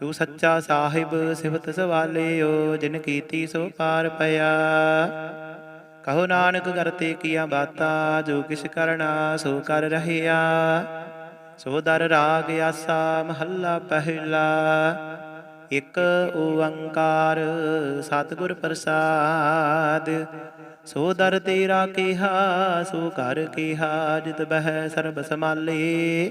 ਤੂੰ ਸੱਚਾ ਸਾਹਿਬ, ਸਿਫਤ ਸਵਾਲਿਓ, ਜਿਨ ਕੀਤੀ ਸੋ ਪਾਰ ਪਿਆ। ਕਹੋ ਨਾਨਕ ਕਰਤੇ ਕੀਆ ਬਾਤਾ, ਜੋ ਕਿਛ ਕਰਨਾ ਸੋ ਕਰ ਰਹਿਆ। ਸੋ ਦਰ ਰਾਗ ਆਸਾ, ਮਹੱਲਾ ਪਹਿਲਾ। ਇਕ ਓੰਕਾਰ, ਸਤਿਗੁਰ ਪ੍ਰਸਾਦ। ਸੋ ਦਰ ਤੇਰਾ ਕਿਹਾ, ਸੋ ਕਰ ਕਿਹਾ, ਜਿਤ ਬਹਿ ਸਰਬ ਸਮਾਲੇ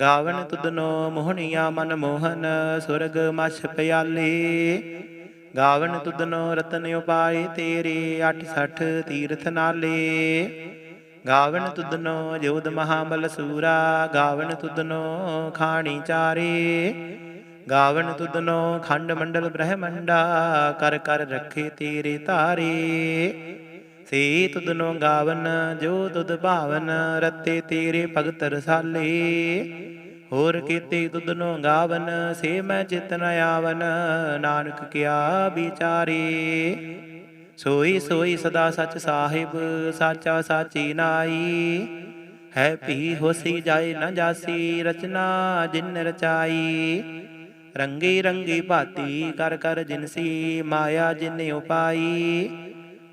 ਗਾਵਨ ਤੁਧਨੋ ਮੋਹਣੀਆਂ ਮਨ ਮੋਹਨ, ਸੁਰਗ ਮਛ ਪਿਆਲੇ। ਗਾਵਨ ਤੁਧਨੋ ਰਤਨ ਉਪਾਏ ਤੇਰੇ 68 ਤੀਰਥ ਨਾਲੇ। ਗਾਵਨ ਤੁਧਨੋ ਜੋਧ ਮਹਾਬਲ ਸੂਰਾ, ਗਾਵਨ ਤੁਧਨੋ ਖਾਣੀ ਚਾਰੇ। ਗਾਵਣ ਤੁਧਨੋ ਖੰਡ ਮੰਡਲ ਬ੍ਰਹਮੰਡਾ ਕਰ ਕਰ ਰੱਖੇ ਤੇਰੇ ਧਾਰੇ। ਸੇ ਤੁਧਨੋ ਗਾਵਨ, ਜੋ ਤੁਧ ਭਾਵਨ, ਰਤੇ ਤੇਰੇ ਭਗਤ ਰਸਾਲੇ। ਹੋਰ ਕੀਤੇ ਤੁਧਨੋ ਗਾਵਨ, ਸੇ ਮੈਂ ਚਿਤਨ ਆਵਨ, ਨਾਨਕ ਕਿਆ ਵਿਚਾਰੇ। ਸੋਈ ਸੋਈ ਸਦਾ ਸਚ ਸਾਹਿਬ, ਸਾਚਾ ਸਾਚੀ ਨਾਈ। ਹੈ ਭੀ ਹੋਸੀ ਜਾਏ ਨ ਜਾਸੀ, ਰਚਨਾ ਜਿਨ ਰਚਾਈ। ਰੰਗੀ ਰੰਗੀ ਭਾਤੀ ਕਰ ਕਰ ਜਿਨਸੀ ਮਾਇਆ ਜਿਨ ਉਪਾਈ।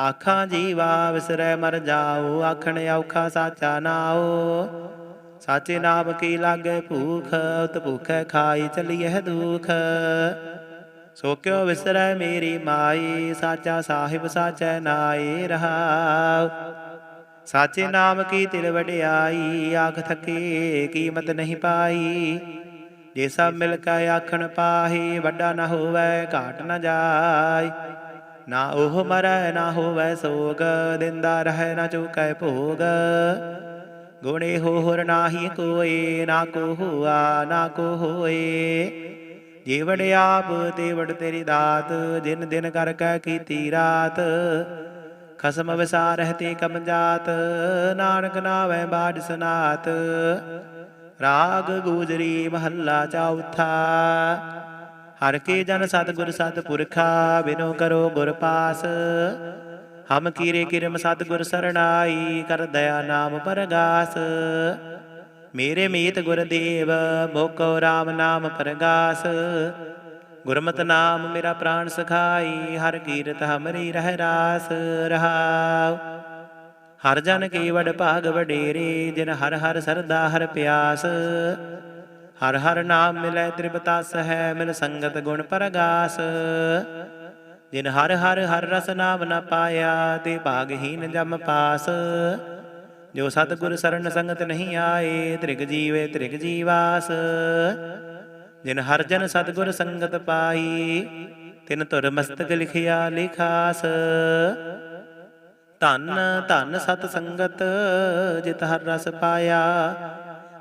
ਆਖਾਂ ਜੀਵਾ ਵਿਸਰੈ ਮਰ ਜਾਓ, ਆਖਣ ਔਖਾ ਸਾਚਾ ਨਾਓ ਸਾਚੇ ਨਾਮ ਕੀ ਲਾਗੇ ਭੂਖ, ਉਤ ਭੁਖੈ ਖਾਈ ਚਲੀਐ ਦੁਖ। ਸੋ ਕਿਉ ਵਿਸਰੈ ਮੇਰੀ ਮਾਈ, ਸਾਚਾ ਸਾਹਿਬ ਸਾਚੈ ਨਾਏ ਰਹਾਉ। ਸਾਚੇ ਨਾਮ ਕੀ ਤਿਲ ਵਡਿਆਈ, ਆਖ ਥਕੇ ਕੀਮਤ ਨਹੀਂ ਪਾਈ। ਜੇ ਸਭ ਮਿਲ ਕੇ ਆਖਣ ਪਾਹੀ, ਵੱਡਾ ਨਾ ਹੋਵੇ, ਘਾਟ ਨਾ ਜਾਏ ਨਾ ਉਹ ਮਰੈ, ਨਾ ਹੋਵੇ ਸੋਗ, ਦਿੰਦਾ ਰਹਿ ਨਾ ਚੁਕੈ ਭੋਗ। ਗੁਣੇ ਹੋਰ ਨਾਹੀ ਕੋਏ, ਨਾ ਕੋ ਹੁਆ, ਨਾ ਕੋ ਹੋਏ। ਜੀਵੜ ਆਪ ਤੇ ਤੇਰੀ ਦਾਤ ਦਿਨ ਦਿਨ ਕਰ ਕੈ ਕੀਤੀ ਰਾਤ। ਖਸਮ ਵਿਸਾਰਹਿ ਤੇ ਕਮ ਜਾਤ, ਨਾਨਕ ਨਾਵੇਂ ਬਾਜ ਸਨਾਤ। ਰਾਗ ਗੂਜਰੀ ਮਹੱਲਾ ਚੌਥਾ। ਹਰ ਕੇ ਜਨ ਸਤਿਗੁਰ ਸਤਿਪੁਰਖਾ, ਬਿਨੋ ਕਰੋ ਗੁਰ ਪਾਸ। ਹਮ ਕੀਰੇ ਕਿਰਮ ਸਤਿਗੁਰ ਸਰਣਾਈ, ਕਰ ਦਇਆ ਨਾਮ ਪਰਗਾਸ। ਮੇਰੇ ਮੀਤ ਗੁਰਦੇਵ ਮੋਕੋ RAM ਨਾਮ ਪਰਗਾਸ। ਗੁਰਮਤਿ ਨਾਮ ਮੇਰਾ ਪ੍ਰਾਣ ਸਖਾਈ, ਹਰ ਕੀਰਤ ਹਮਰੀ ਰਹਿ ਰਾਸ ਰਹਾਉ। ਹਰ ਜਨ ਕੀ ਵਡ ਭਾਗ ਵਡੇਰੇ, ਜਿਨ ਹਰ ਹਰ ਸਰਦਾ ਹਰ ਪਿਆਸ। ਹਰ ਹਰ ਨਾਮ ਮਿਲੈ ਤ੍ਰਿਪਤਾਸ ਹੈ ਮਿਲ ਸੰਗਤ ਗੁਣ ਪਰਗਾਸ। ਜਿਨ ਹਰ ਹਰ ਹਰ ਰਸ ਨਾਮ ਨ ਪਾਇਆ, ਤੇ ਭਾਗਹੀਨ ਜਮ ਪਾਸ। ਜੋ ਸਤਿਗੁਰ ਸਰਨ ਸੰਗਤ ਨਹੀਂ ਆਏ, ਤ੍ਰਿਗ ਜੀਵੇ ਤ੍ਰਿਗ ਜੀਵਾਸ। ਜਿਨ ਹਰ ਜਨ ਸਤਿਗੁਰ ਸੰਗਤ ਪਾਈ, ਤਿਨ ਧੁਰ ਮਸਤਕ ਲਿਖਿਆ ਲਿਖਾਸ। ਧੰਨ ਧੰਨ ਸਤ ਸੰਗਤ, ਜਿਤ ਹਰ ਰਸ ਪਾਇਆ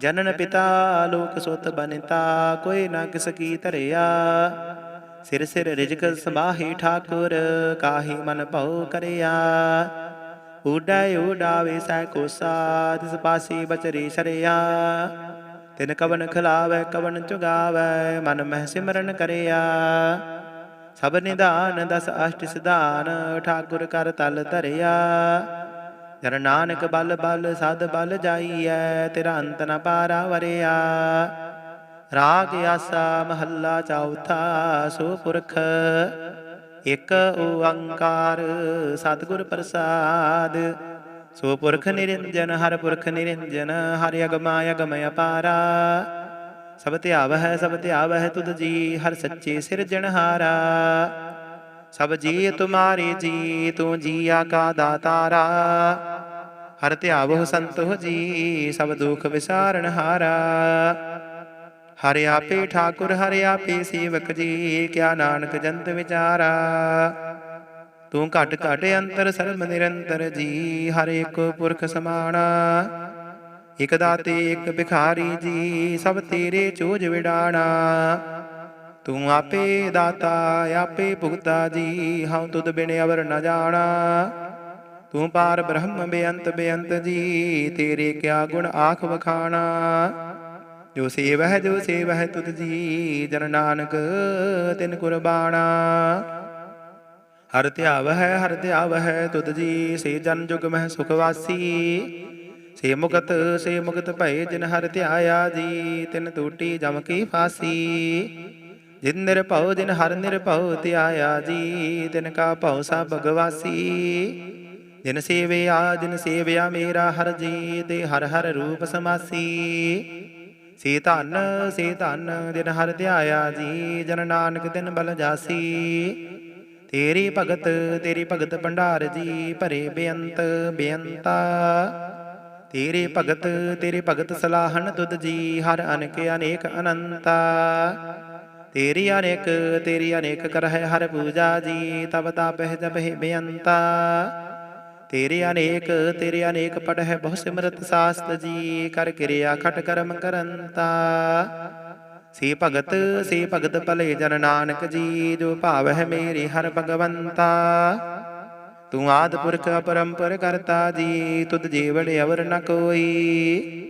ਜਨਨ ਪਿਤਾ ਲੋਕ ਸੁਤ ਬਨਿਤਾ ਕੋਈ ਨਾ ਕਿਸ ਕੀ ਧਰਿਆ। ਸਿਰ ਸਿਰ ਰਿਜਕ ਸਮਾਹੀ ਠਾਕੁਰ ਕਾਹੀ ਮਨ ਭਉ ਕਰਿਆ। ਉਡੈ ਉਡਾਵੇ ਸੈ ਕੋਸਾ ਤਿਸ ਪਾਸੀ ਬਚਰੀ ਸ਼ਰਿਆ ਤਿਨ ਕਵਨ ਖਿਲਾਵੇ ਕਵਨ ਚੁਗਾਵੇ ਮਨ ਮਹਿ ਸਿਮਰਨ ਕਰਿਆ। ਸਭ ਨਿਧਾਨ ਦਸ ਅਸ਼ਟ ਸਿਧਾਨ ਠਾਕੁਰ ਕਰ ਤਲ ਧਰਿਆ। ਜਨ ਨਾਨਕ ਬਲ ਬਲ ਸਦ ਬਲ ਜਾਈਐ, ਤੇਰਾ ਅੰਤ ਨ ਪਾਰਾ ਵਰਿਆ ਰਾਗ ਆਸਾ ਮਹੱਲਾ ਚੌਥਾ ਸੋ ਪੁਰਖ ਇਕ ਓੰਕਾਰ ਸਤਿਗੁਰ ਪ੍ਰਸਾਦ। ਸੋ ਪੁਰਖ ਨਿਰੰਜਨ, ਹਰ ਪੁਰਖ ਨਿਰੰਜਨ, ਹਰਿ ਅਗਮਾ ਅਗਮ ਅਪਾਰਾ। ਸਭ ਧਿਆਵ ਹੈ ਸਭ ਧਿਆਵ ਹੈ ਤੁਧ ਜੀ, ਹਰ ਸੱਚੇ ਸਿਰਜਣਹਾਰਾ। ਸਭ ਜੀ ਤੁਮਾਰੇ ਜੀ, ਤੂੰ ਜੀਆ ਕਾ ਦਾਤਾਰਾ। ਹਰ ਧਿਆਵੋ ਸੰਤੋ ਜੀ, ਸਭ ਦੁਖ ਵਿਸਾਰਨ ਹਾਰਾ। ਹਰਿ ਆਪੇ ਠਾਕੁਰ, ਹਰਿ ਆਪੇ ਸੇਵਕ ਜੀ, ਕਿਆ ਨਾਨਕ ਜੰਤ ਵਿਚਾਰਾ। ਤੂੰ ਘਟ ਘਟ ਅੰਤਰ ਸਰਬ ਨਿਰੰਤਰ ਜੀ, ਹਰ ਇੱਕ ਪੁਰਖ ਸਮਾਣਾ। ਇਕ ਦਾਤੇ, ਇਕ ਭਿਖਾਰੀ ਜੀ, ਸਭ ਤੇਰੇ ਚੋਜ ਵਿਡਾਣਾ। ਤੂੰ ਆਪੇ ਦਾਤਾ, ਆਪੇ ਭੁਗਤਾ ਜੀ, ਹਉ ਤੁਧ ਬਿਨ ਅਵਰ ਨ ਜਾਣਾ। ਤੂੰ ਪਾਰ ਬ੍ਰਹਮ ਬੇਅੰਤ ਬੇਅੰਤ ਜੀ, ਤੇਰੇ ਕਿਆ ਗੁਣ ਆਖ ਵਖਾਣਾ। ਜੋ ਸੇਵਹਿ ਜੋ ਸੇਵਹਿ ਤੁਧ ਜੀ, ਜਨ ਨਾਨਕ ਤਿਨ ਕੁਰਬਾਨਾ ਹਰ ਧਿਆਵ ਹੈ ਹਰ ਧਿਆਵ ਹੈ ਤੁਧ ਜੀ, ਸੇ ਜਨ ਜੁਗ ਮਹਿ ਸੁਖ ਵਾਸੀ। ਸੇ ਮੁਕਤ ਸੇ ਮੁਕਤ ਭਏ ਜਿਨ ਹਰ ਧਿਆਇਆ ਜੀ, ਤਿਨ ਟੂਟੀ ਜਮ ਕੀ ਫਾਸੀ। ਜਿਨ ਨਿਰਭਉ ਜਿਨ ਹਰ ਨਿਰਭਉ ਧਿਆਇਆ ਜੀ, ਤਿਨ ਕਾ ਭਉ ਸਭ ਭਗਵਾਸੀ ਜਿਨ ਸੇਵਿਆ ਜਿਨ ਸੇਵਿਆ ਮੇਰਾ ਹਰ ਜੀ ਤੇ ਹਰ ਹਰ ਰੂਪ ਸਮਾਸੀ। ਸੇ ਧਨ ਸੇ ਧਨ, ਜਿਨ ਹਰ ਧਿਆਇਆ ਜੀ, ਜਨ ਨਾਨਕ ਤਿਨ ਬਲ ਜਾਸੀ। ਤੇਰੀ ਭਗਤ ਤੇਰੀ ਭਗਤ ਭੰਡਾਰ ਜੀ, ਭਰੇ ਬੇਅੰਤ, ਬੇਅੰਤਾ। ਤੇਰੇ ਭਗਤ ਤੇਰੇ ਭਗਤ ਸਲਾਹਣ ਤੁਧ ਜੀ, ਹਰ ਅਨੇਕ ਅਨੇਕ ਅਨੰਤਾ। ਤੇਰੀ ਅਨੇਕ ਤੇਰੀ ਅਨੇਕ ਕਰਹਿ ਹਰ ਪੂਜਾ ਜੀ, ਤਬ ਤਾਪਹਿ ਜਪਹਿ ਬੇਅੰਤਾ। ਤੇਰੇ ਅਨੇਕ ਤੇਰੇ ਅਨੇਕ ਪੜਹਿ ਬਹੁ ਸਿਮਰਤ ਸਾਸਤ ਜੀ, ਕਰ ਕਿਰਿਆ ਖਟ ਕਰਮ ਕਰੰਤਾ। ਸੇ ਭਗਤ ਸੇ ਭਗਤ ਭਲੇ ਜਨ ਨਾਨਕ ਜੀ, ਜੋ ਭਾਵ ਹੈ ਮੇਰੀ ਹਰ ਭਗਵੰਤਾ। ਤੂੰ ਆਦ ਪੁਰਖ ਅਪਰੰਪਰ ਕਰਤਾ ਜੀ, ਤੁਧ ਜੀਵੜ ਅਵਰ ਨ ਕੋਈ।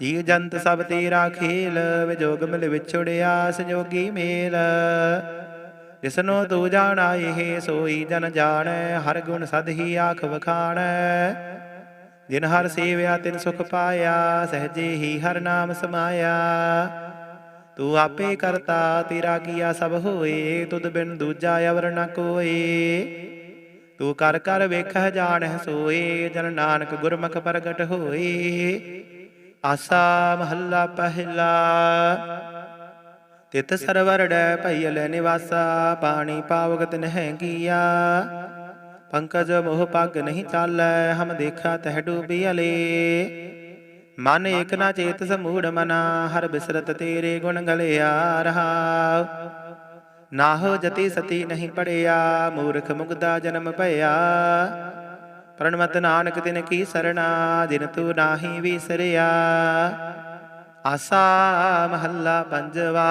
ਜੀਵ ਜੰਤ ਸਭ ਤੇਰਾ ਖੇਲ, ਵਿਜੋਗ ਮਿਲ ਵਿਛੜਿਆ ਸੰਜੋਗੀ ਮੇਲ। ਜਿਸਨੋ ਤੂੰ ਜਾਣਾ, ਇਹ ਸੋਈ ਜਨ ਜਾਣੈ, ਹਰ ਗੁਣ ਸਦ ਹੀ ਆਖ ਵਖਾਣੈ। ਜਿਨ ਹਰ ਸੇਵਿਆ, ਤਿਨ ਸੁਖ ਪਾਇਆ, ਸਹਜੇ ਹੀ ਹਰ ਨਾਮ ਸਮਾਇਆ। ਤੂੰ ਆਪੇ ਕਰਤਾ, ਤੇਰਾ ਕੀਆ ਸਭ ਹੋਏ, ਤੁਧ ਬਿਨ ਦੂਜਾ ਅਵਰ ਨ ਕੋਏ। ਤੂੰ ਕਰ ਕਰ ਵੇਖਹਿ, ਜਾਣਹਿ ਸੋਏ, ਜਨ ਨਾਨਕ ਗੁਰਮੁਖ ਪ੍ਰਗਟ ਹੋਏ। ਆਸਾ ਮਹੱਲਾ ਪਹਿਲਾ। ਤਿਤ ਸਰਵਰ ਡੈ ਨਿਵਾਸਾ, ਪਾਣੀ ਪਾਵਗਤ ਨਹਿ ਕੀਆ। ਪੰਕਜ ਮੋਹ ਪੱਗ ਨਹੀਂ ਚਾਲੈ, ਹਮ ਦੇਖਾ ਤਹਿ ਡੂਬੀ ਅਲੇ। ਮਨ ਏਕ ਨਾ ਚੇਤ ਸਮੂੜ ਮਨਾ, ਹਰ ਬਿਸਰਤ ਤੇਰੇ ਗੁਣ ਗਲਿਆ ਰਹਾ। ਨਾਹੋ ਜਤੀ ਸਤੀ ਨਹੀਂ ਪੜਿਆ, ਮੂਰਖ ਮੁਗਦਾ ਜਨਮ ਭਇਆ। ਪ੍ਰਣਮਤ ਨਾਨਕ ਤਿਨ ਕੀ ਸਰਣਾ ਦਿਨ ਤੂੰ ਨਾਹੀ ਵਿਸਰਿਆ। ਆਸਾ ਮਹੱਲਾ ਪੰਜਵਾ,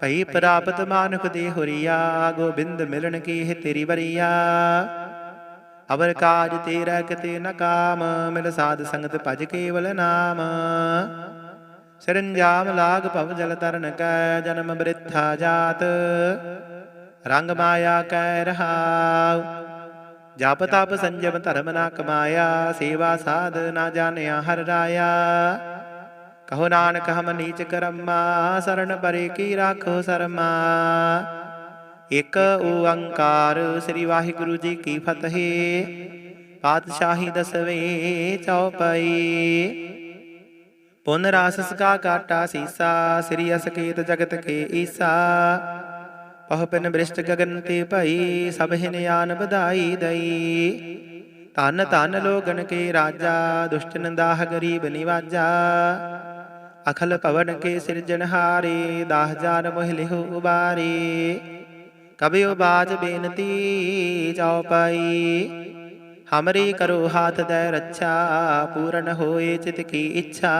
ਭਈ ਪ੍ਰਾਪਤ ਮਾਨੁਖ ਦੇ ਹੁਰੀਆ, ਗੋਬਿੰਦ ਮਿਲਣ ਕੀ ਹੈ ਤੇਰੀ ਬਰੀਆ ਅਵਰ ਕਾਜ ਤੇਰਾ ਕਿਤੇ ਨ ਕਾਮ, ਮਿਲ ਸਾਧ ਸੰਗਤ ਭਜ ਕੇਵਲ ਨਾਮ। ਸਰੰਜਾਮ ਲਾਗ ਭਵ ਜਲ ਤਰਨ ਕੈ, ਜਨਮ ਬ੍ਰਿਥਾ ਜਾਤ। ਰੰਗ ਮਾਇਆ ਕੈ ਰਹਾਉ ਜਪ ਤਪ ਸੰਜਮ ਧਰਮ ਨਾ ਕਮਾਇਆ ਸੇਵਾ ਸਾਧ ਨਾ ਜਾਣਿਆ ਹਰ ਰਾਇਆ ਕਹੋ ਨਾਨਕ ਹਮ ਨੀਚ ਕਰਮਾ ਸਰਣ ਪਰੇ ਕੀ ਰਾਖੋ ਸਰਮਾ ਇਕ ਓੰਕਾਰ ਸ੍ਰੀ ਵਾਹਿਗੁਰੂ ਜੀ ਕੀ ਫਤਿਹ ਪਾਤਸ਼ਾਹੀ ਦਸਵੇਂ ਚੌਪਈ ਪੁਨ ਰਾਸਸ ਕਾ ਕਾਟਾ ਸੀਸਾ ਸ੍ਰੀ ਅਸਕੇਤ ਜਗਤ ਕੇ ਈਸਾ ਪਹ ਬ੍ਰਿਸ਼ਟ ਗਗਨ ਤੇ ਭਈ, ਸਭ ਹਿਨਿਆਨ ਵਧਾਈ ਦਈ। ਧਨ ਧਨ ਲੋਗਨ ਕੇ ਰਾਜਾ, ਦੁਸ਼ਟਨ ਦਾਹ ਗਰੀਬ ਨਿਵਾਜਾ। ਅਖਲ ਪਵਨ ਕੇ ਸਿਰਜਣਹਾਰੇ ਦਾਹ ਜਾਨ ਮੋਹ ਲਿਹੁ ਉਬਾਰੇ। ਕਬਿਓ ਬਾਜ ਬੇਨਤੀ ਚਉਪਈ ਹਮਰੀ ਕਰੋ ਹਾਥ ਦੇ ਰੱਛਾ, ਪੂਰਨ ਹੋਏ ਚਿਤ ਕੀ ਇੱਛਾ।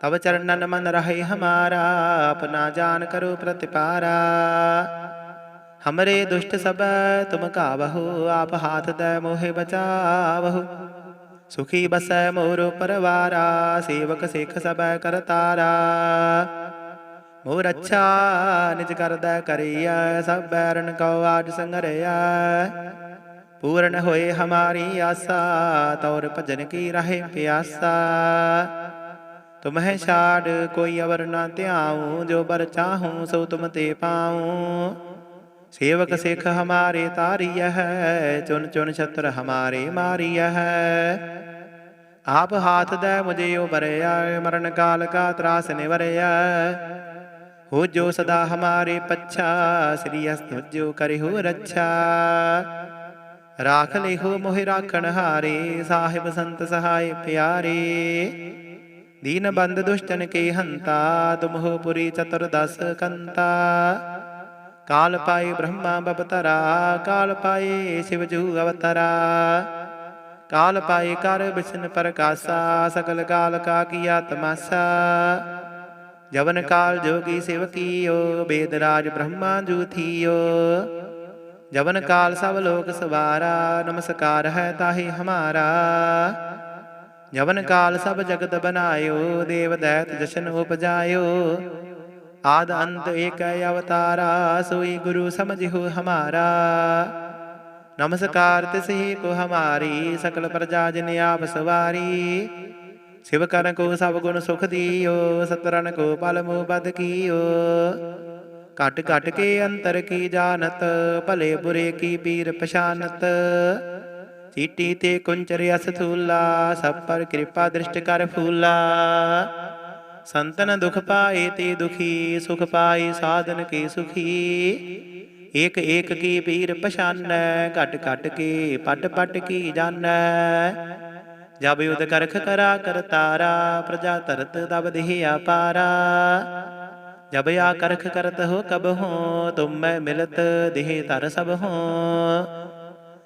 ਤਬ ਚਰਨਨ ਮਨ ਰਹੇ ਹਮਾਰਾ ਆਪਣਾ ਜਾਨ ਕਰੋ ਪ੍ਰਤਿਪਾਰਾ ਹਮਰੇ ਦੁਸ਼ਟ ਸਭ ਤੁਮ ਕਾਵਹੁ ਆਪ ਹਾਥ ਦੇ ਮੋਹਿ ਬਚਾਵਹੁ ਸੁਖੀ ਬਸੈ ਮੋਰ ਪਰਵਾਰਾ ਸੇਵਕ ਸਿੱਖ ਸਭ ਕਰਤਾਰਾ ਮੋਰ ਅੱਛਾ ਨਿਜ ਕਰਦਾ ਕਰਿਆ ਸਭ ਬੈਰਨ ਕਉ ਆਜ ਸੰਗਰਿਆ ਪੂਰਨ ਹੋਏ ਹਮਾਰੀ ਆਸਾ ਤੌਰ ਭਜਨ ਕੀ ਰਹੇ ਪਿਆਸਾ ਤੁਮਹਿ ਛਾੜ ਕੋਈ ਅਵਰ ਨਾ ਧਿਆਉ ਜੋ ਬਰ ਚਾਹੂੰ ਸੋ ਤੁਮ ਤੇ ਪਾਉ ਸੇਵਕ ਸਿੱਖ ਹਮਾਰੇ ਤਾਰੀय ਹੈ ਚੁਨ ਚੁਨ ਛਤਰ ਹਮਾਰੇ ਮਾਰੀय ਹੈ ਆਪ ਹਾਥ ਦੇ ਮੁਝੇ ਉਬਰਿਆ ਮਰਨ ਕਾਲ ਕਾ ਤਰਾਸ ਨਿਵਰਿਆ ਹੋ ਜੋ ਸਦਾ ਹਮਾਰੇ ਪੱਛਾ ਸ੍ਰੀ ਅਸਤੁਜੋ ਕਰਿਹੁ ਰੱਛਾ ਰਾਖ ਲਿਹੋ ਮੋਹਿ ਰਾਖਣ ਹਾਰੇ ਸਾਹਿਬ ਸੰਤ ਸਹਾਇ ਪਿਆਰੇ ਦੀਨ ਬੰਦ ਦੁਸ਼ਟਨ ਕੇ ਹੰਤਾ ਤੁਮਹੁ ਪੁਰੀ ਚਤੁਰਦਸ ਕੰਤਾ ਕਾਲ ਪਾਏ ਬ੍ਰਹਮਾ ਬਪਤਰਾ ਕਾਲ ਪਾਏ ਸ਼ਿਵ ਜੂ ਅਵਤਰਾ ਕਾਲ ਪਾਏ ਕਰ ਬਿਸ਼ਨ ਪ੍ਰਕਾਸ਼ਾ ਸਕਲ ਕਾਲ ਕਾ ਕੀਆ ਤਮਾਸਾ ਜਵਨ ਕਾਲ ਜੋਗੀ ਸਿਵ ਕੀਓ ਬੇਦ ਰਾਜ ਬ੍ਰਹਮਾ ਜੂ ਥੀਓ ਜਵਨ ਕਾਲ ਸਭ ਲੋਕ ਸਵਾਰਾ ਨਮਸਕਾਰ ਹੈ ਤਾਹੀ ਹਮਾਰਾ ਕਾਲ ਸਭ ਜਗਤ ਬਨਾਇਓ, ਦੇਵ ਦੈਤ ਜਸ਼ਨ ਉਪਜਾਇਓ। ਆਦ ਅੰਤ ਏਕ ਅਵਤਾਰਾ, ਸੋਈ ਗੁਰੂ ਸਮਝਿਓ ਹਮਾਰਾ। ਨਮਸਕਾਰ ਤਿਸਹੀ ਕੋ ਹਮਾਰੀ, ਸਕਲ ਪ੍ਰਜਾ ਜਿਨ ਆਪ ਸਵਾਰੀ। ਸਿਵ ਕਰਨ ਕੋ ਸਭ ਗੁਣ ਸੁਖ ਦੀਓ ਸਤਰਨ ਕੋ ਪਲ ਮੋ ਬਦ ਕੀਓ। ਘਟ ਘਟ ਕੇ ਅੰਤਰ ਕੀ ਜਾਣਤ, ਭਲੇ ਬੁਰੇ ਕੀ ਪੀਰ ਪਛਾਨਤ। ਚੀਟੀ ਤੇ ਕੁੰਚਰ ਅਸ ਥੂਲਾ ਸਭ ਪਰ ਕਿਰਪਾ ਦ੍ਰਿਸ਼ਟ ਕਰ ਫੂਲਾ। ਸੰਤਨ ਦੁਖ ਪਾਏ ਤੇ ਦੁਖੀ, ਸੁਖ ਪਾਏ ਸਾਧਨ ਕੀ ਸੁਖੀ। ਏਕ ਏਕ ਕੀ ਪੀਰ ਪਛਾਨੈ, ਘਟ ਘਟ ਕੇ ਪਟ ਪਟ ਕੀ ਜਾਣੈ। ਜਬ ਉਦ ਕਰਖ ਕਰਾ ਕਰਤਾਰਾ ਪ੍ਰਜਾ ਤਰਤ ਦਬ ਦੇਹ ਆਪਾਰਾ ਜਬ ਆ ਕਰਖ ਕਰਤ ਹੋ ਕਬ ਹੋ, ਤੁਮ ਮੈਂ ਮਿਲਤ ਦੇਹ ਤਰ ਸਭ ਹੋ।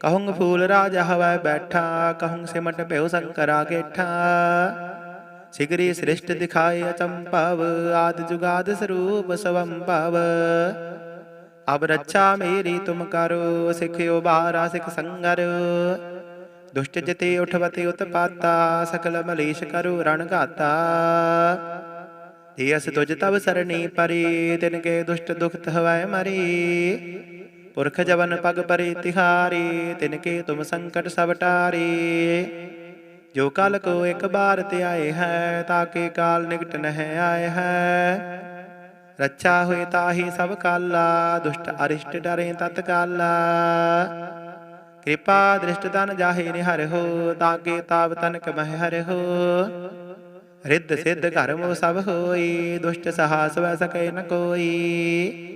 ਕਹੂੰ ਫੂਲ ਰਾਜ ਹਵੈ ਬੈਠਾ ਕਹੂੰ ਸਿਮਟ ਭਇਓ ਸੰਕਰਾ ਗੇਠਾ। ਸਿਗਰੀ ਸ੍ਰਿਸ਼ਟ ਦਿਖਾਏ ਅਚੰਪਵ ਆਦ ਜੁਗਾਦ ਸਰੂਪ ਸਵੰਭਵ। ਅਬ ਰੱਛਾ ਮੇਰੀ ਤੁਮ ਕਰੋ ਸਿਖਿਓ ਬਾਰਾ ਸਿਖ ਸੰਗਰ। ਦੁਸ਼ਟ ਜਤੇ ਉਠਵਤੇ ਉਤਪਾਤਾ, ਸਕਲ ਮਲੇਸ਼ ਕਰੋ ਰਣ ਘਾਤਾ। ਤੇ ਅਸ ਤੁਜ ਤਬ ਸਰਣੀ ਪਰੀ, ਤਿਨ ਕੇ ਦੁਸ਼ਟ ਦੁਖਤ ਹਵੈ ਮਰੀ। ਪੁਰਖ ਜਵਨ ਪਗ ਪਰੀ ਤਿਹਾਰੀ ਤਿਨ ਕੇ ਤੁਮ ਸੰਕਟ ਸਭ ਟਾਰੀ ਜੋ ਕਲ ਕੋ ਇੱਕ ਬਾਰ ਤੇ ਆਏ ਹੈ ਤਾਕੇ ਕਾਲ ਨਿਕਟ ਨਹਿ ਆਏ ਹੈ ਰੱਛਾ ਹੋਏ ਤਾਹੀ ਸਭ ਕਾਲਾ ਦੁਸ਼ਟ ਅਰਿਸ਼ਟ ਡਰੇ ਤਤਕਾਲਾ ਕਿਰਪਾ ਦ੍ਰਿਸ਼ਟ ਤਨ ਜਾਹੇ ਨਿਹਰ ਹੋ ਤਾਕੇ ਤਾਪ ਤਨਕ ਮਹਿ ਹਰ ਹੋ ਰਿੱਧ ਸਿੱਧ ਘਰ ਮੋ ਸਭ ਹੋਈ ਦੁਸ਼ਟ ਸਹਾਸ ਵੈ ਸਕੈ ਨ ਕੋਈ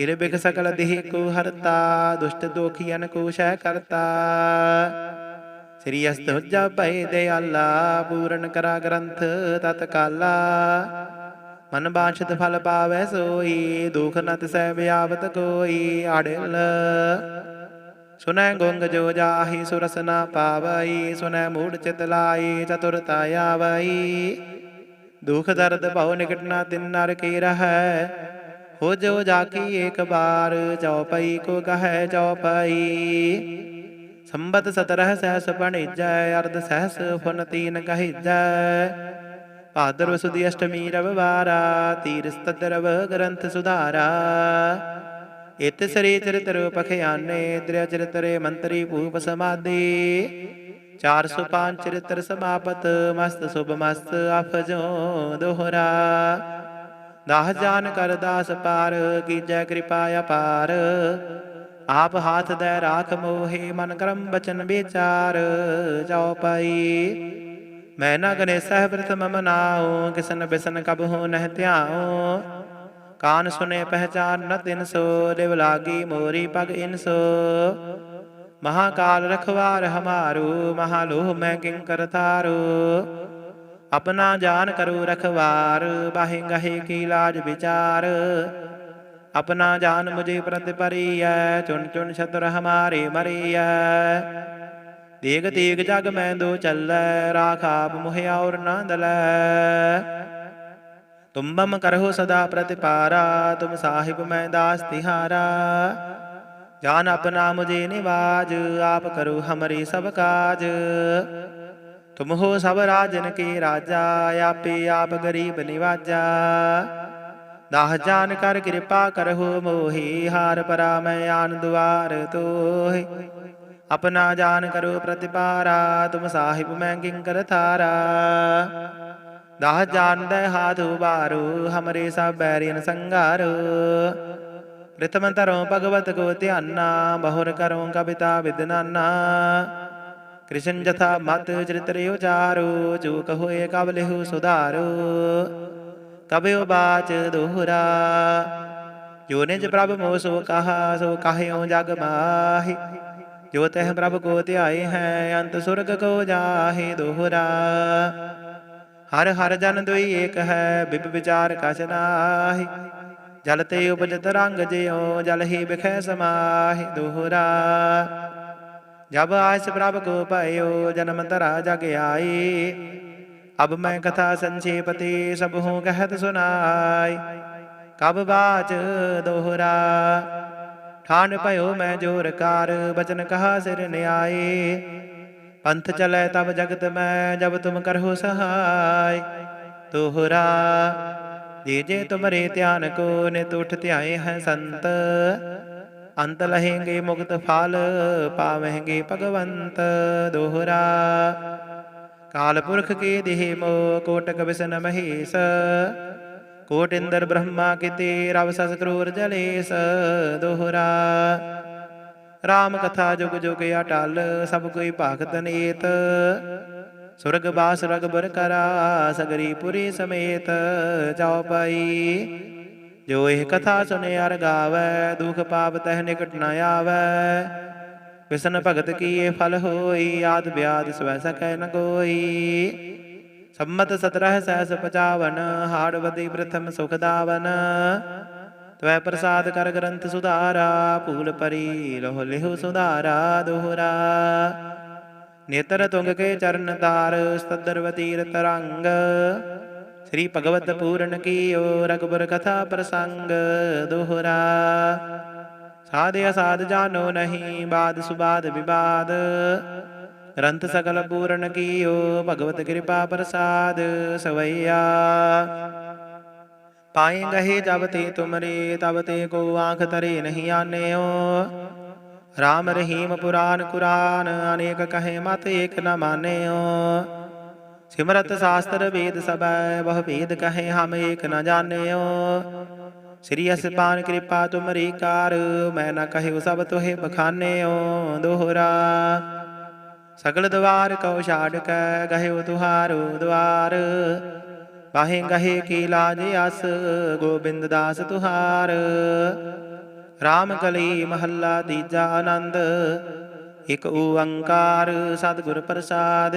ਕਿਰਬਿਕ ਸਕਲ ਦੇਹ ਕੋ ਹਰਤਾ ਦੁਸ਼ਟ ਦੋਖੀਨ ਕੋ ਸ਼ੈ ਕਰਤਾ। ਸ੍ਰੀ ਅਸਤ ਹੁਜਾ ਭੈ ਦਿਆਲਾ ਪੂਰਨ ਕਰਾ ਗ੍ਰੰਥ ਤਤਕਾਲਾ। ਮਨ ਬਾਛਤ ਫਲ ਪਾਵੈ ਸੋਈ ਦੁਖ ਨ ਤਿਸੈ ਵਿਆਵਤ ਕੋਈ ਆੜਿਲ। ਸੁਨੈ ਗੁੰਗ ਜੋ ਜਾਹੀ ਸੁਰਸ ਨਾ ਪਾਵਈ ਸੁਨੈ ਮੂੜ ਚਿਤ ਲਾਈ ਚਤੁਰਤਾ ਆਵਈ। ਦੁਖ ਦਰਦ ਭਉ ਨਿਕਟ ਨਾ ਤਿਨ ਨਰ ਕੀ ਰਹੈ ਹੋ ਜੋ ਜਾਕੀ ਏਕ ਬਾਰ ਚਉਪਈ ਕੋ ਕਹੈ ਚਉਪਈ ਸੰਬਤ ਸਤਰਹ ਸਹਸ ਪਣਿਜੈ ਅਰਧ ਸਹਸ ਫੁਨ ਤੀਨ ਕਹੀਜੈ ਭਾਦਰ ਸੁਦੀ ਅਸ਼ਟਮੀ ਰਵਵਾਰਾ ਤੀਰ ਸਤਦਰਵ ਗ੍ਰੰਥ ਸੁਧਾਰਾ। ਇਤ ਸ੍ਰੀ ਚਰਿਤ ਰੂਪ ਖਿਆਨੇ ਤ੍ਰਿਆ ਚਰਿਤਰੇ ਮੰਤਰੀ ਭੂਪ ਸਮਾਦੀ 405 ਚਰਿਤਰ ਸਮਾਪਤ, ਮਸਤ ਸੁਭ ਮਸਤ ਅਫਜੋ ਦੋਹਰਾ। ਦਾਹ ਜਾਨ ਕਰ ਦਾਸ ਪਾਰ, ਕੀਜੈ ਕਿਰਪਾ ਅਪਾਰ। ਆਪ ਹਾਥ ਦੇ ਰਾਖ ਮੋਹੇ, ਮਨ ਕਰਮ ਬਚਨ ਵਿਚਾਰ। ਜਾਉ ਪਾਈ, ਮੈਂ ਨਾ ਗਨੇ ਸਹਿ ਪ੍ਰਥਮ ਮਨਾਉ ਕਿਸਨ ਬਿਸਨ ਕਬ ਹੋ ਨਹਿ ਧਿਆਉ। ਕਾਨ ਸੁਨੇ ਪਹਿਚਾਨ ਨ ਤਿਨ ਸੋ, ਲਿਵ ਲਾਗੀ ਮੋਰੀ ਪਗ ਇਨਸੋ ਮਹਾਕਾਲ ਰਖਵਾਰ ਹਮਾਰੂ, ਮਹਾਲੋਹ ਮੈਂ ਕਿੰਕਰ ਤਾਰੂ ਆਪਣਾ ਜਾਨ ਕਰੋ ਰਖਵਾਰ, ਬਾਹੇ ਗਹੇ ਕੀ ਲਾਜ ਵਿਚਾਰ। ਆਪਣਾ ਜਾਨ ਮੁਝੇ ਪ੍ਰਤਿ ਪਰੀਐ ਚੁਨ ਚੁਨ ਛਤਰ ਹਮਾਰੇ ਮਰੀਐ। ਦੇਗ ਤੇਗ ਜਗ ਮੈਂ ਦੋ ਚੱਲੈ, ਰਾਖ ਆਪ ਮੁਹਿ ਔਰ ਨਾ ਦਲੈ। ਤੁਮ ਬਮ ਕਰਹੁ ਸਦਾ ਪ੍ਰਤਿਪਾਰਾ, ਤੁਮ ਸਾਹਿਬ ਮੈਂ ਦਾਸ ਤਿਹਾਰਾ। ਜਾਨ ਆਪਣਾ ਮੁਝੇ ਨਿਵਾਜ, ਆਪ ਕਰੋ ਹਮਰੀ ਸਭ ਕਾਜ। ਤੁਮ ਹੋ ਸਭ ਰਾਜਨ ਕੇ ਰਾਜਾ, ਆਪੇ ਆਪ ਗਰੀਬ ਨਿਵਾਜਾ। ਦਾਹ ਜਾਨ ਕਰ ਕਿਰਪਾ ਕਰਹੁ ਮੋਹੀ, ਹਾਰ ਪਰਾ ਮੈਂ ਆਨ ਦੁਆਰ ਤੋਹਿ। ਆਪਣਾ ਜਾਨ ਕਰੋ ਪ੍ਰਤਿਪਾਰਾ, ਤੁਮ ਸਾਹਿਬ ਮੈਂ ਕਿੰਕਰ ਥਾਰਾ ਦਾਹ ਜਾਨ ਦੇ ਹਾਥ ਉਬਾਰੋ ਹਮਰੇ ਸਭ ਬੈਰੀਨ ਸੰਗਾਰੂ ਪ੍ਰਥਮ ਤਰੋ ਭਗਵਤ ਕੋ ਧਿਆਨਾ, ਬਹੁਰ ਕਰੋ ਕਵਿਤਾ ਵਿਦਨਾਨਾ। ਕ੍ਰਿਸ਼ਨ ਜਥਾ ਮਤ ਚਰਿਤਰਿ ਉਚਾਰੋ ਜੋ ਕਹੋਏ ਕਬ ਲਿਹੁ ਸੁਧਾਰੋ। ਕਬਿਓ ਬਾਚ ਦੋਹਰਾ। ਜੋ ਨਿਜ ਪ੍ਰਭ ਮੋ ਸੋ ਕਹਾ, ਸੋ ਕਹਿਓ ਜਗ ਮਾਹਿ। ਜੋ ਤਹ ਪ੍ਰਭ ਕੋ ਧਿਆਏ ਹੈ, ਅੰਤ ਸੁਰਗ ਕੋ ਜਾਹੇ ਦੋਹਰਾ। ਹਰ ਹਰ ਜਨ ਦੁਈ ਏਕ ਹੈ, ਬਿਬ ਵਿਚਾਰ ਕਛ ਨਾਹੀ। ਜਲ ਤੇ ਉਪਜਤ ਰੰਗ ਜਿਉ, ਜਲ ਹੀ ਬਿਖੈ ਸਮਾਹਿ ਦੋਹਰਾ। ਜਬ ਆਇਸ ਪ੍ਰਭ ਕੋ ਭਇਓ ਜਨਮ ਧਰਾ ਜਗ ਆਈ ਅਬ ਮੈਂ ਕਥਾ ਸੰਖੇਪਤੇ ਸਭ ਹੂੰ ਕਹਿਤ ਸੁਨਾਈ ਕਬ ਬਾਚ ਦੋਹਰਾ ਠਾਨ ਭਇਓ ਮੈਂ ਜੋਰ ਕਾਰ ਬਚਨ ਕਹਾ ਸਿਰ ਨਿਆਏ ਪੰਥ ਚਲੇ ਤਬ ਜਗਤ ਮੈਂ ਜਬ ਤੁਮ ਕਰਹੁ ਸਹਾਈ ਦੋਹਰਾ ਜੇ ਜੇ ਤੁਮਰੇ ਧਿਆਨ ਕੋ ਨਿਤ ਉਠ ਧਿਆਏ ਹੈ ਸੰਤ ਅੰਤ ਲਹੇਂਗੇ ਮੁਕਤ ਫਲ, ਪਾਵਹਿੰਗੇ ਭਗਵੰਤ ਦੋਹਰਾ। ਕਾਲ ਪੁਰਖ ਕੇ ਦੇਹ ਮੋ, ਕੋਟਕ ਵਿਸਨ ਮਹੇਸ਼। ਕੋਟ ਇੰਦਰ ਬ੍ਰਹਮਾ ਕਿਤੇ, ਰਵ ਸਸ ਕਰੂਰ ਜਲੇਸ ਦੋਹਰਾ। ਰਾਮ ਕਥਾ ਜੁਗ ਜੁਗ ਅਟਲ ਸਭ ਕੋਈ ਭਾਗਤ ਨੀਤ। ਸੁਰਗ ਬਾਸ ਰਗਬਰ ਕਰਾ, ਸਗਰੀ ਪੁਰੀ ਸਮੇਤ ਜਾਉ ਪਾਈ ਜੋ ਇਹ ਕਥਾ ਸੁਨੇ ਅਰ ਗਾਵੈ, ਦੁਖ ਪਾਪ ਤਹ ਨਿਕਟ ਨ ਆਵੈ। ਵਿਸ਼ਨ ਭਗਤ ਕੀ ਇਹ ਫਲ ਹੋਈ, ਆਦ ਬਿਆਦ ਸਵੈ ਸਕੈ ਨ ਕੋਈ। ਸੰਮਤ 17 ਸਹਿਸ 55 ਹਾੜਵਦੀ ਪ੍ਰਥਮ ਸੁਖ ਦਾਵਨ। ਤਵੈ ਪ੍ਰਸਾਦ ਕਰ ਗ੍ਰੰਥ ਸੁਧਾਰਾ, ਭੂਲ ਪਰੀ ਲੋਹ ਲਿਹੁ ਸੁਧਾਰਾ, ਦੋਹਰਾ। ਨੇਤਰ ਤੁੰਗ ਕੇ ਚਰਨ ਤਾਰ ਸਤਦਰਵਤੀਰ ਤਰੰਗ। ਸ੍ਰੀ ਭਗਵਤ ਪੂਰਨ ਕੀਓ ਰਗਬਰ ਕਥਾ ਪ੍ਰਸੰਗ ਦੋਹਰਾ। ਸਾਧ ਅਸਾਧ ਜਾਨੋ ਨਹੀਂ, ਬਾਦ ਸੁਬਾਦ ਵਿਵਾਦ। ਗ੍ਰੰਥ ਸਕਲ ਪੂਰਨ ਕੀਓ, ਭਗਵਤ ਕਿਰਪਾ ਪ੍ਰਸਾਦ ਸਵਈਆ। ਪਾਏ ਗਹੇ ਜਬ ਤੇ ਤੁਮਰੇ, ਤਬ ਤੇ ਕੋ ਆਂਖ ਤਰੇ ਨਹੀਂ ਆਨਿਓ। ਰਾਮ ਰਹੀਮ ਪੁਰਾਨ ਕੁਰਾਨ, ਅਨੇਕ ਕਹੇ ਮਤ ਏਕ ਨ ਮਾਨਿਓ। ਸਿਮਰਤ ਸ਼ਾਸਤਰ ਵੇਦ ਸਬੈ ਬਹੁ ਵੇਦ ਕਹੇ ਹਮ ਏਕ ਨ ਜਾਣਿਓ। ਸ੍ਰੀ ਅਸਪਾਨ ਕਿਰਪਾ ਤੁਮਰੀ ਕਾਰ ਮੈਂ ਨ ਕਹਿਉ ਸਭ ਤੋਹਿ ਬਖਾਨਿਓ। ਦੋਹਰਾ, ਸਗਲ ਦਵਾਰ ਕਉ ਛਾੜ ਕੈ, ਗਹਿਉ ਤੁਹਾਰੋ ਦਵਾਰ। ਬਾਹੇ ਗਹੇ ਕੀ ਲਾਜ ਅਸ, ਗੋਬਿੰਦ ਦਾਸ ਤੁਹਾਰ। ਰਾਮ ਕਲੀ ਮਹੱਲਾ ਤੀਜਾ ਆਨੰਦ, ਇਕ ਓੰਕਾਰ ਸਤਿਗੁਰ ਪ੍ਰਸਾਦ।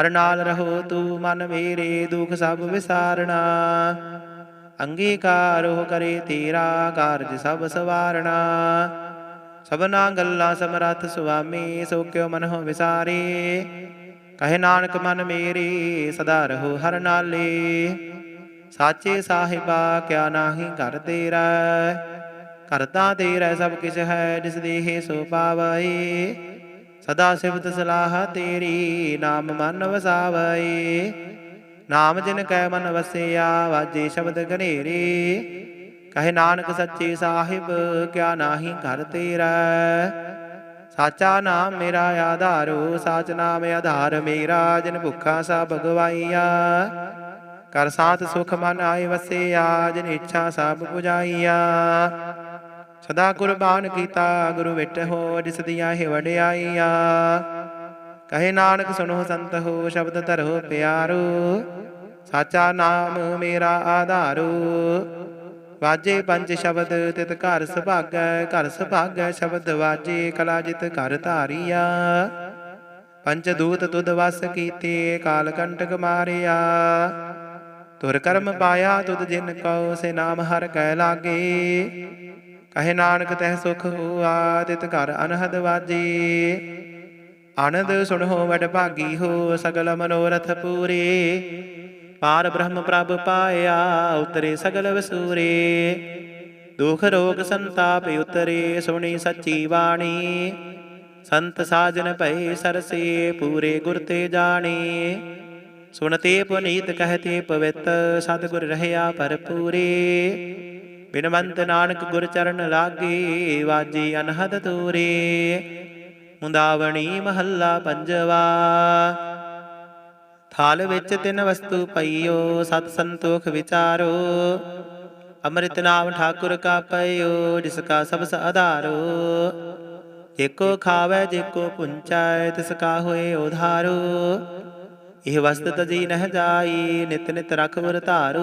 ਹਰ ਨਾਲ ਰਹੋ ਤੂੰ ਮਨ ਮੇਰੇ ਦੁਖ ਸਭ ਵਿਸਾਰਣਾ। ਅੰਗੀਕਾਰ ਹੋ ਕਰੇ ਤੇਰਾ ਕਾਰਜ ਸਭ ਸਵਾਰਣਾ। ਸਭਨਾ ਗੱਲਾਂ ਸਮਰੱਥ ਸੁਆਮੀ, ਸੋ ਕਿਉ ਮਨ ਹੋ ਵਿਸਾਰੇ। ਕਹੇ ਨਾਨਕ ਮਨ ਮੇਰੇ, ਸਦਾ ਰਹੋ ਹਰ ਨਾਲੇ। ਸਾਚੇ ਸਾਹਿਬਾ, ਕਿਆ ਨਾਹੀ ਕਰ ਤੇਰਾ। ਕਰਤਾ ਤੇਰਾ ਸਭ ਕਿਛ ਹੈ, ਜਿਸ ਦੇਹ ਸੋ ਪਾਵਈ ਸਦਾ ਸ਼ਿਵਤ ਸਲਾਹ ਤੇਰੀ, ਨਾਮ ਮਨ ਵਸਾਵਈ। ਨਾਮ ਜਿਨ ਕੈ ਮਨ ਵਸਿਆ, ਵਾਜੇ ਸ਼ਬਦ ਘਨੇਰੇ। ਕਹੇ ਨਾਨਕ ਸੱਚੇ ਸਾਹਿਬ, ਕਿਆ ਨਾਹੀ ਘਰ ਤੇਰਾ। ਸਾਚਾ ਨਾਮ ਮੇਰਾ ਆਧਾਰੋ, ਸਾਚ ਨਾਮ ਆਧਾਰ ਮੇਰਾ, ਜਿਨ ਭੁੱਖਾ ਸਾ ਭਗਵਾਈਆ। ਕਰ ਸਾਥ ਸੁਖ ਮਨ ਆਏ ਵਸਿਆ, ਜਿਨ ਇੱਛਾ ਸਭ ਪੁਜਾਈਆ। ਸਦਾ ਕੁਰਬਾਨ ਕੀਤਾ, ਗੁਰੂ ਵਿਟ ਹੋ ਜਿਸ ਦੀਆਂ ਇਹ ਵਡਿਆਈਆ। ਕਹੇ ਨਾਨਕ, ਸੁਣੋ ਸੰਤ ਹੋ, ਸ਼ਬਦ ਧਰੋ ਪਿਆਰੋ। ਸਾਚਾ ਨਾਮ ਮੇਰਾ ਆਧਾਰੋ। ਵਾਜੇ ਪੰਜ ਸ਼ਬਦ, ਤਿਤ ਘਰ ਸੁਭਾਗੈ ਘਰ ਸੁਭਾਗੈ, ਸ਼ਬਦ ਵਾਜੇ, ਕਲਾ ਜਿਤ ਘਰ ਧਾਰੀਆ। ਪੰਜ ਦੂਤ ਤੁਧ ਵਸ ਕੀਤੇ, ਕਾਲ ਕੰਟਕ ਮਾਰਿਆ। ਤੁਰ ਕਰਮ ਪਾਇਆ ਤੁਧ ਜਿਨ ਕਉ, ਸੇ ਨਾਮ ਹਰ ਕੈ ਲਾਗੇ। ਕਹੇ ਨਾਨਕ ਤਹਿ ਸੁਖ ਹੋਆ, ਤਿਤ ਘਰ ਅਨਹਦ ਵਾਜੇ। ਆਨੰਦ ਸੁਣ ਹੋ ਵਡ ਭਾਗੀ ਹੋ, ਸਗਲ ਮਨੋਰਥ ਪੂਰੇ। ਪਾਰ ਬ੍ਰਹਮ ਪ੍ਰਭ ਪਾਇਆ, ਉਤਰੇ ਸਗਲ ਵਸੂਰੇ। ਦੁਖ ਰੋਗ ਸੰਤਾਪ ਉਤਰੇ, ਸੁਣੀ ਸੱਚੀ ਬਾਣੀ। ਸੰਤ ਸਾਜਨ ਭਏ ਸਰਸੇ, ਪੂਰੇ ਗੁਰ ਤੇ ਜਾਣੀ। ਸੁਣਤੇ ਪੁਨੀਤ, ਕਹਤੇ ਪਵਿੱਤ, ਸਤਿਗੁਰ ਰਹਿਆ ਭਰਪੂਰੇ। ਬਿਨਵੰਤ ਨਾਨਕ ਗੁਰ ਚਰਨ ਲਾਗੇ, ਵਾਜੀ ਅਨਹਦ ਤੂਰੇ ਮੁੰਦਾਵਣੀ ਮਹੱਲਾ ਪੰਜਵਾ। ਥਾਲ ਵਿੱਚ ਤਿੰਨ ਵਸਤੂ ਪਈਓ, ਸਤ ਸੰਤੋਖ ਵਿਚਾਰੋ। ਅੰਮ੍ਰਿਤ ਨਾਮ ਠਾਕੁਰ ਕਾ ਪਈਓ ਜਿਸ ਕਾ ਸਬਸ ਆਧਾਰੋ। ਏਕੋ ਖਾਵੇ, ਜੇਕੋ ਪੁੰਚੈ, ਤਿਸ ਕਾ ਹੋਏ ਉਧਾਰੋ। ਇਹ ਵਸਤ ਤਜੀ ਨਹਿ ਜਾਈ, ਨਿਤ ਨਿਤ ਰਖ ਵਰ ਧਾਰੋ।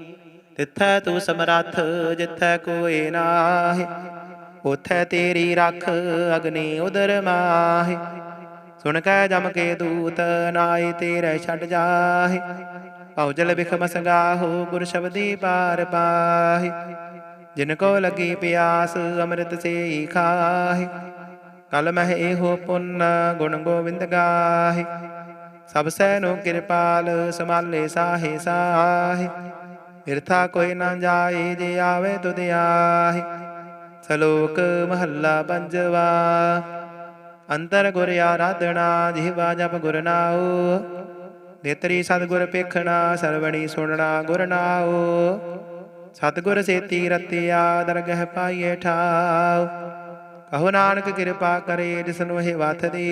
ਤਿੱਥੈ ਤੂੰ ਸਮਰੱਥ, ਜਿੱਥੈ ਕੋਏ ਨਾਹੀ, ਉਥੈ ਤੇਰੀ ਰੱਖ ਅਗਨੀ ਉਦਰ ਮਾਹੀ। ਸੁਣ ਕੈ ਜਮ ਕੇ ਦੂਤ ਨਾਈ ਤੇਰੇ ਛੱਡ ਜਾਹੀ। ਭਉ ਜਲ ਬਿਖ ਗੁਰ ਸ਼ਬਦੀ ਪਾਰ ਪਾਹੀ। ਜਿਨ ਕੋ ਲਗੀ ਪਿਆਸ, ਅੰਮ੍ਰਿਤ ਸੇ ਖਾਹੀ। ਕਲ ਮਹਿ ਇਹੋ ਪੁੰਨ, ਗੁਣ ਗੋਬਿੰਦ ਗਾਹੀ। ਸਭ ਸੈ ਨੂੰ ਕਿਰਪਾਲ ਸਮਾਲੇ ਸਾਹੇ ਸਾਹੇ। ਇਰਥਾ ਕੋਈ ਨਾ ਜਾਏ ਜੇ ਆਵੇ ਤੁਧ ਆਹੀ ਸਲੋਕ ਮਹੱਲਾ ਪੰਜਵਾ, ਅੰਤਰ ਗੁਰ ਆਰਾਧਣਾ ਜਿਹਵਾ ਜਪ ਗੁਰ ਨਾਉ। ਨੇਤਰੀ ਸਤਿਗੁਰ ਪੇਖਣਾ ਸਰਵਣੀ ਸੁਣਨਾ ਗੁਰ ਨਾਉ। ਸਤਿਗੁਰ ਸੇਤੀ ਰਤਿਆ, ਦਰਗਹਿ ਪਾਈਏ ਠਾਉ। ਕਹੋ ਨਾਨਕ ਕਿਰਪਾ ਕਰੇ ਜਿਸਨੂੰ ਇਹ ਵਥ ਦੇ।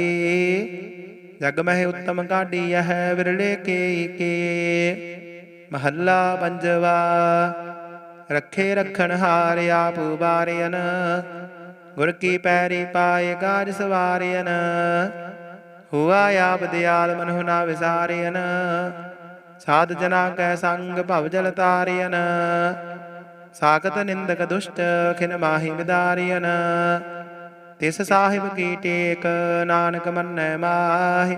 ਜਗ ਮਹਿ ਉੱਤਮ ਕਾਢੀ ਹੈ ਵਿਰਲੇ ਕੇ ਕੇ ਮਹੱਲਾ ਪੰਜਵਾ, ਰੱਖੇ ਰਖਣ ਹਾਰ ਆਪ ਬਾਰਿਆਨ ਗੁਰ ਕੀ ਪੈਰੀ ਪਾਏ ਗਾਜ ਸਵਾਰਿਆਨ ਹੁਆ ਆਪ ਦਿਆਲ ਮਨਹੁ ਨਾ ਵਿਸਾਰਿਆਨ ਸਾਧ ਜਨਾ ਕੈ ਸੰਗ ਭਵ ਜਲ ਤਾਰਿਆਨ ਸਾਖਤ ਨਿੰਦਕ ਦੁਸ਼ਟ ਖਿਨ ਮਾਹੀ ਵਿਦਾਰਿਆਨ ਤਿਸ ਸਾਹਿਬ ਕੀ ਟੇਕ ਨਾਨਕ ਮੰਨੈ ਮਾਹੀ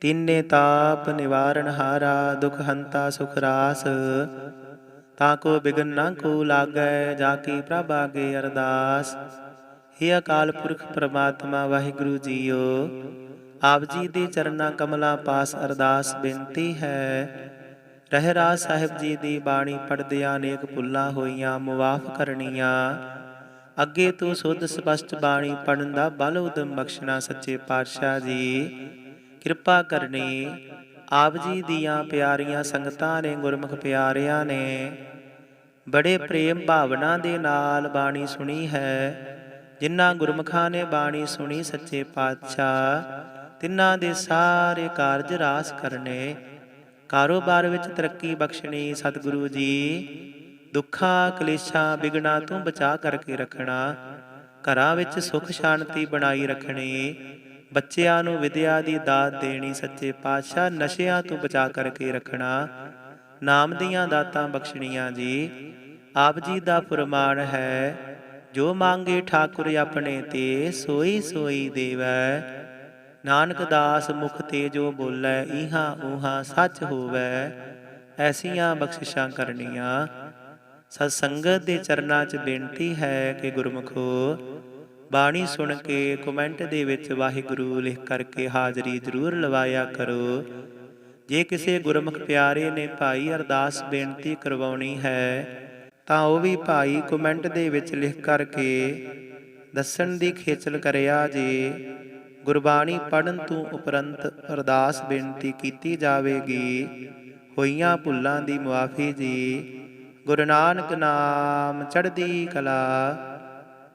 ਤਿੰਨੇ ਤਾਪ ਨਿਵਾਰਨ ਹਾਰਾ, ਦੁਖ ਹੰਤਾ ਸੁਖ ਰਾਸ। ਤਾਂ ਕੋ ਬਿਗਨ ਨਾ ਕੋ ਲਾਗੈ, ਜਾ ਕੀ ਪ੍ਰਭ ਆਗੇ ਅਰਦਾਸ। ਹੇ ਅਕਾਲ ਪੁਰਖ ਪ੍ਰਮਾਤਮਾ, ਵਾਹਿਗੁਰੂ ਜੀਓ, ਆਪ ਜੀ ਦੇ ਚਰਨਾਂ ਕਮਲਾਂ ਪਾਸ ਅਰਦਾਸ ਬੇਨਤੀ ਹੈ। ਰਹਿਰਾਜ ਸਾਹਿਬ ਜੀ ਦੀ ਬਾਣੀ ਪੜਦਿਆਂ ਅਨੇਕ ਭੁੱਲਾਂ ਹੋਈਆਂ, ਮੁਆਫ ਕਰਨੀਆਂ। ਅੱਗੇ ਤੋਂ ਸੁਧ ਸਪਸ਼ਟ ਬਾਣੀ ਪੜਨ ਦਾ ਬਲ ਉਦਮ ਬਖਸ਼ਣਾ ਸੱਚੇ ਪਾਤਸ਼ਾਹ ਜੀ। ਕਿਰਪਾ ਕਰਨੀ। ਆਪ ਜੀ ਦੀਆਂ ਪਿਆਰੀਆਂ ਸੰਗਤਾਂ ਨੇ, ਗੁਰਮੁਖ ਪਿਆਰਿਆਂ ਨੇ, ਬੜੇ ਪ੍ਰੇਮ ਭਾਵਨਾ ਦੇ ਨਾਲ ਬਾਣੀ ਸੁਣੀ ਹੈ। ਜਿਨ੍ਹਾਂ ਗੁਰਮੁਖਾਂ ਨੇ ਬਾਣੀ ਸੁਣੀ ਸੱਚੇ ਪਾਤਸ਼ਾਹ, ਤਿੰਨਾਂ ਦੇ ਸਾਰੇ ਕਾਰਜ ਰਾਸ ਕਰਨੇ। ਕਾਰੋਬਾਰ ਵਿੱਚ ਤਰੱਕੀ ਬਖਸ਼ਣੀ ਸਤਿਗੁਰੂ ਜੀ, ਦੁੱਖਾਂ ਕਲੇਸ਼ਾਂ ਵਿਗਣਾ ਤੋਂ ਬਚਾ ਕਰਕੇ ਰੱਖਣਾ, ਘਰਾਂ ਵਿੱਚ ਸੁਖ ਸ਼ਾਂਤੀ ਬਣਾਈ ਰੱਖਣੀ ਬੱਚਿਆਂ ਨੂੰ ਵਿਦਿਆ ਦੀ ਦਾਤ ਦੇਣੀ ਸੱਚੇ ਪਾਤਸ਼ਾਹ ਨਸ਼ਿਆਂ ਤੋਂ ਬਚਾ ਕਰਕੇ ਰੱਖਣਾ। ਨਾਮ ਦੀਆਂ ਦਾਤਾਂ ਬਖਸ਼ਣੀਆਂ ਜੀ। ਆਪ ਜੀ ਦਾ ਫਰਮਾਨ ਹੈ, ਜੋ ਮੰਗੇ ਠਾਕੁਰ ਆਪਣੇ ਤੇ, ਸੋਈ ਸੋਈ ਦੇਵੈ। ਨਾਨਕ ਦਾਸ ਮੁਖ ਤੇ ਜੋ ਬੋਲੇ, ਇਹਾਂ ਉਹਾਂ ਸੱਚ ਹੋਵੇ। ਐਸੀਆਂ ਬਖਸ਼ਿਸ਼ਾਂ ਕਰਨੀਆਂ। ਸਤ ਸੰਗਤ ਦੇ ਚਰਨਾਂ 'ਚ ਬੇਨਤੀ ਹੈ ਕਿ ਗੁਰਮਖੋ ਬਾਣੀ ਸੁਣ ਕੇ ਕਮੈਂਟ ਦੇ ਵਿੱਚ ਵਾਹਿਗੁਰੂ ਲਿਖ ਕਰਕੇ ਹਾਜ਼ਰੀ ਜ਼ਰੂਰ ਲਵਾਇਆ ਕਰੋ। ਜੇ ਕਿਸੇ ਗੁਰਮੁਖ ਪਿਆਰੇ ਨੇ ਭਾਈ ਅਰਦਾਸ ਬੇਨਤੀ ਕਰਵਾਉਣੀ ਹੈ, ਤਾਂ ਉਹ ਵੀ ਭਾਈ ਕਮੈਂਟ ਦੇ ਵਿੱਚ ਲਿਖ ਕਰਕੇ ਦੱਸਣ ਦੀ ਖੇਚਲ ਕਰਿਆ ਜੇ ਗੁਰਬਾਣੀ ਪੜਨ ਤੋਂ ਉਪਰੰਤ ਅਰਦਾਸ ਬੇਨਤੀ ਕੀਤੀ ਜਾਵੇਗੀ। ਹੋਈਆਂ ਭੁੱਲਾਂ ਦੀ ਮੁਆਫੀ ਜੀ। ਗੁਰੂ ਨਾਨਕ ਨਾਮ ਚੜ੍ਹਦੀ ਕਲਾ